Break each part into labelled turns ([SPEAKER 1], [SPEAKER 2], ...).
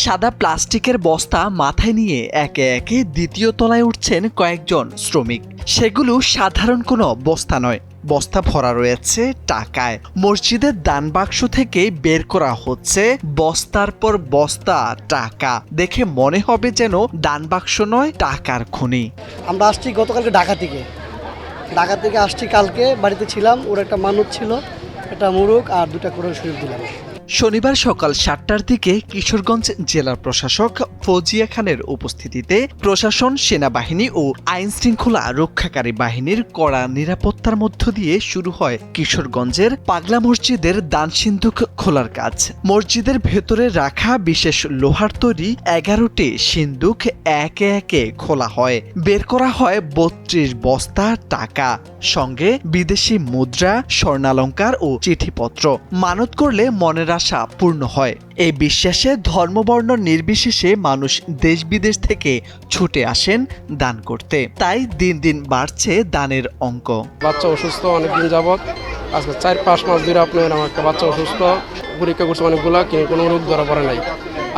[SPEAKER 1] সাদা প্লাস্টিকের বস্তা মাথায় নিয়ে একে একে দ্বিতীয় তলায় উঠছেন কয়েকজন শ্রমিক। সেগুলো সাধারণ কোনো বস্তা নয়। বস্তা ভরা রয়েছে টাকায়। মসজিদের দান বাক্স থেকে বের করা হচ্ছে বস্তার পর বস্তা, টাকা। দেখে মনে হবে যেন দান বাক্স নয়, টাকার খনি।
[SPEAKER 2] আমরা আসছি গতকালকে ঢাকা থেকে। ঢাকা থেকে আসছি কালকে। বাড়িতে ছিলাম। ওর একটা মানত ছিল, একটা মুরুক আর দুটা কোরআন শরীফ দিলাম।
[SPEAKER 1] শনিবার সকাল সাতটার দিকে কিশোরগঞ্জ জেলার প্রশাসক ফৌজিয়া খানের উপস্থিতিতে প্রশাসন, সেনাবাহিনী ও আইন শৃঙ্খলা রক্ষাকারী বাহিনীর কড়া নিরাপত্তার মধ্য দিয়ে শুরু হয় কিশোরগঞ্জের পাগলা মসজিদের দান সিন্ধুক খোলার কাজ। মসজিদের ভেতরে রাখা বিশেষ লোহার তৈরি এগারোটি সিন্ধুক একে একে খোলা হয়। বের করা হয় বত্রিশ বস্তা টাকা, সঙ্গে বিদেশি মুদ্রা, স্বর্ণালঙ্কার ও চিঠিপত্র। মানত করলে মনের আশা পূর্ণ হয়। এই বিশ্বাসে ধর্মবর্ণ নির্বিশেষে মানুষ দেশ বিদেশ থেকে ছুটে আসেন দান করতে। তাই দিন দিন বাড়ছে দানের অঙ্ক।
[SPEAKER 3] বাচ্চা অসুস্থ অনেকদিন যাবৎ। আজকে চার পাঁচ মাস ধরে আপনার আমার একটা বাচ্চা অসুস্থ। পরীক্ষা করছে অনেকগুলা কিন্তু কোনো রোগ ধরা পড়ে নাই।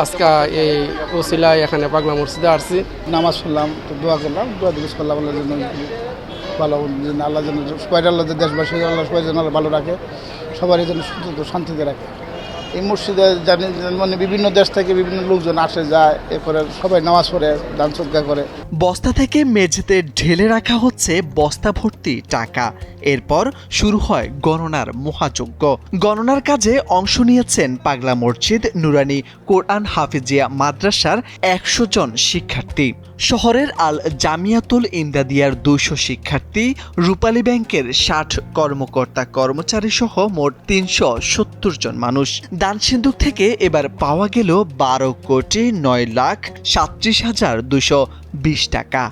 [SPEAKER 3] আজকে এই ওসিলায় এখানে পাগলা মসজিদে আসছি।
[SPEAKER 4] নামাজ পড়লাম তো দোয়া করলাম। দোয়া দিবস করলাম আল্লাহ যেন ভালো আল্লাহ যেন সবাই আল্লাহ দেশবাসী আল্লাহ সবাই যেন আল্লাহ ভালো রাখে সবারই যেন সুস্থ শান্তিতে রাখে। এই মসজিদে জানি মানে বিভিন্ন দেশ থেকে বিভিন্ন লোকজন আসে, যায়, এরপরে সবাই নামাজ পড়ে, দান শ্রদ্ধা করে।
[SPEAKER 1] বস্তা থেকে মেঝেতে ঢেলে রাখা হচ্ছে বস্তা ভর্তি টাকা। এরপর শুরু হয় গণনার মহাযজ্ঞ। গণনার কাজে অংশ নিয়েছেন পাগলা মসজিদ, নুরানি কোরআন হাফিজিয়া মাদ্রাসার একশো জন শিক্ষার্থী। শহরের আল জামিয়াতুল ইন্দাদিয়ার দুশো শিক্ষার্থী, রূপালী ব্যাংকের ষাট কর্মকর্তা কর্মচারী সহ মোট তিনশো সত্তর জন মানুষ। দান থেকে এবার পাওয়া গেল বারো কোটি নয় লাখ সাতত্রিশ হাজার দুশো বিশ টাকা।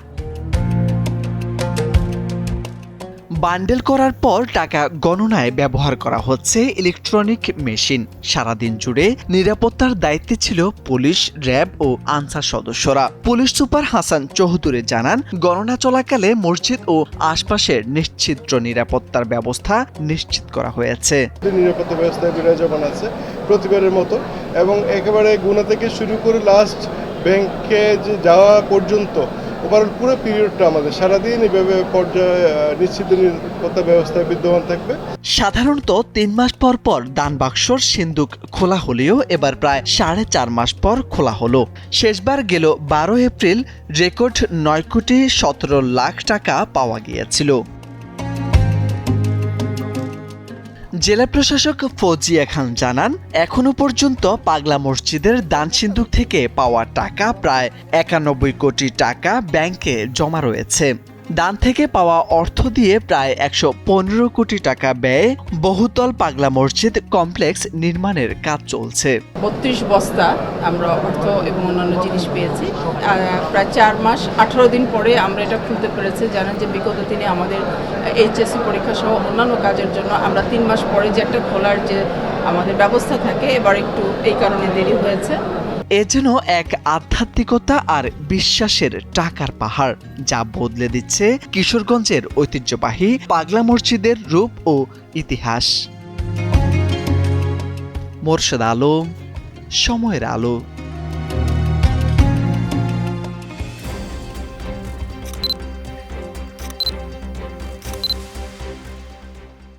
[SPEAKER 1] বান্ডেল করার পর টাকা গণনায় ব্যবহার করা হচ্ছে ইলেকট্রনিক মেশিন। সারাদিন জুড়ে নিরাপত্তার দায়িত্বে ছিল পুলিশ, র্যাব ও আনসার সদস্যরা। পুলিশ সুপার হাসান চৌধুরী জানান, গণনা চলাকালে মসজিদ ও আশপাশের নিশ্চিদ্র নিরাপত্তার ব্যবস্থা নিশ্চিত করা হয়েছে।
[SPEAKER 5] নিরাপত্তা ব্যবস্থায় বিরাজমান আছে প্রতিবারের মতো এবং একেবারে গুণা থেকে শুরু করে লাস্ট ব্যাংকে যে যাওয়া পর্যন্ত, ওভারঅল পুরো পিরিয়ডটা আমাদের, সারাদিন এভাবে পর্যায়ে নিশ্চিত নিরাপত্তা ব্যবস্থায় বিদ্যমান থাকবে।
[SPEAKER 1] সাধারণত তিন মাস পর পর দান বাক্সর সিন্দুক খোলা হলেও এবার প্রায় সাড়ে চার মাস পর খোলা হলো। শেষবার গেল বারো এপ্রিল, রেকর্ড নয় কোটি সতেরো লাখ টাকা পাওয়া গিয়েছিল। জেলা প্রশাসক ফৌজিয়া খান জানান, এখনও পর্যন্ত পাগলা মসজিদের দান সিন্ধুক থেকে পাওয়া টাকা প্রায় একানব্বই কোটি টাকা ব্যাংকে জমা রয়েছে। দান থেকে পাওয়া অর্থ দিয়ে প্রায় একশো পনেরো কোটি টাকা ব্যয়ে বহুতল পাগলা মসজিদ কমপ্লেক্স নির্মাণের কাজ চলছে।
[SPEAKER 6] বত্রিশ বস্তা আমরা অর্থ এবং অন্যান্য জিনিস পেয়েছি। প্রায় চার মাস, আঠারো দিন পরে আমরা এটা খুলতে পেরেছি। জানেন যে বিগত দিনে আমাদের এইচএসসি পরীক্ষা সহ অন্যান্য কাজের জন্য আমরা তিন মাস পরে যে একটা খোলার যে আমাদের ব্যবস্থা থাকে, এবার একটু এই কারণে দেরি হয়েছে।
[SPEAKER 1] এ যেন এক আধ্যাত্মিকতা আর বিশ্বাসের টাকার পাহাড়, যা বদলে দিচ্ছে কিশোরগঞ্জের ঐতিহ্যবাহী পাগলা মসজিদের রূপ ও ইতিহাস। মোর্শেদ আলো সময়ের আলো।